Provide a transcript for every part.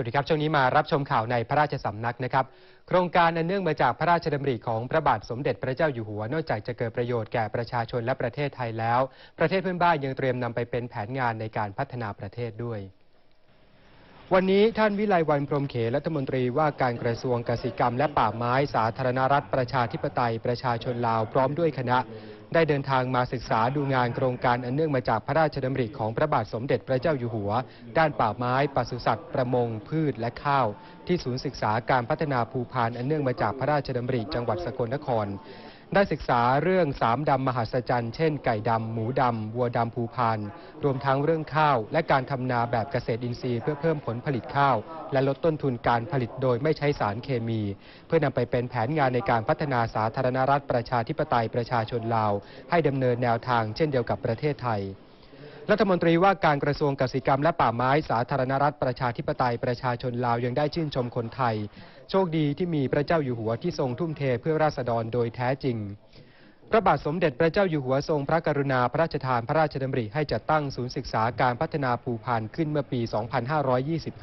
วัสดีครับ ช่วงนี้มารับชมข่าวในพระราชสำนักนะครับ โครงการอันเนื่องมาจากพระราชดำริของพระบาทสมเด็จพระเจ้าอยู่หัว นอกจากจะเกิดประโยชน์แก่ประชาชนและประเทศไทยแล้ว ประเทศเพื่อนบ้านยังเตรียมนำไปเป็นแผนงานในการพัฒนาประเทศด้วยวันนี้ท่านวิไลวันพรหมเขรัฐมนตรีว่าการกระทรวงกษตรกรรมและป่าไม้สาธารณรัฐประชาธิปไตยประชาชนลาวพร้อมด้วยคณะ ได้เดินทางมาศึกษาดูงานโครงการอันเนื่องมาจากพระราชดำริของพระบาทสมเด็จพระเจ้าอยู่หัว ด้านป่าไม้ปศุสัตว์ ประมง พืชและข้าว ที่ศูนย์ศึกษาการพัฒนาภูพานอันเนื่องมาจากพระราชดำริจังหวัดสกลนคร ได้ศึกษาเรื่องสามดำมหัศจรรย์เช่นไก่ดำ หมูดำ วัวดำภูพานรวมทั้งเรื่องข้าว และการทำนาแบบเกษตรอินทรีย์เพื่อเพิ่มผลผลิตข้าว และลดต้นทุนการผลิตโดยไม่ใช้สารเคมี เพื่อนำไปเป็นแผนงานในการพัฒนาสาธารณรัฐประชาธิปไตยประชาชนลาว ให้ดำเนินแนวทางเช่นเดียวกับประเทศไทย รัฐมนตรีว่าการกระทรวงกสิกรรมและป่าไม้สาธารณรัฐประชาธิปไตยประชาชนลาวยังได้ชื่นชมคนไทย โชคดีที่มีพระเจ้าอยู่หัวที่ทรงทุ่มเทเพื่อราษฎรโดยแท้จริง พระบาทสมเด็จพระเจ้าอยู่หัวทรงพระกรุณาพระราชทานพระราชดำริให้จัดตั้งศูนย์ศึกษาการพัฒนาภูพานขึ้นเมื่อปี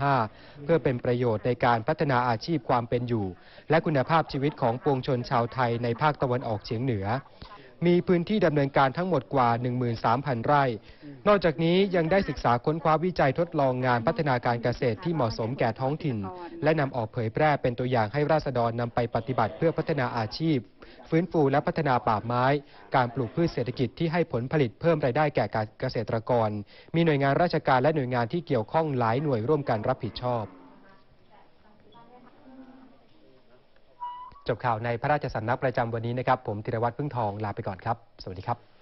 2525 เพื่อเป็นประโยชน์ในการพัฒนาอาชีพความเป็นอยู่ และคุณภาพชีวิตของปวงชนชาวไทยในภาคตะวันออกเฉียงเหนือ มีพื้นที่ดำเนินการทั้งหมดกว่า 13,000 ไร่ นอกจากนี้ยังได้ศึกษาค้นคว้าวิจัยทดลองงานพัฒนาการเกษตรที่เหมาะสมแก่ท้องถิ่น และนำออกเผยแพร่เป็นตัวอย่างให้ราษฎรนำไปปฏิบัติเพื่อพัฒนาอาชีพ ฟื้นฟูและพัฒนาป่าไม้ การปลูกพืชเศรษฐกิจที่ให้ผลผลิตเพิ่มรายได้แก่การเกษตรกร มีหน่วยงานราชการและหน่วยงานที่เกี่ยวข้องหลายหน่วยร่วมกันรับผิดชอบ จบข่าวในพระราชสำนักประจำวันนี้นะครับ ผมธีรวัตรพึ่งทองลาไปก่อนครับ สวัสดีครับ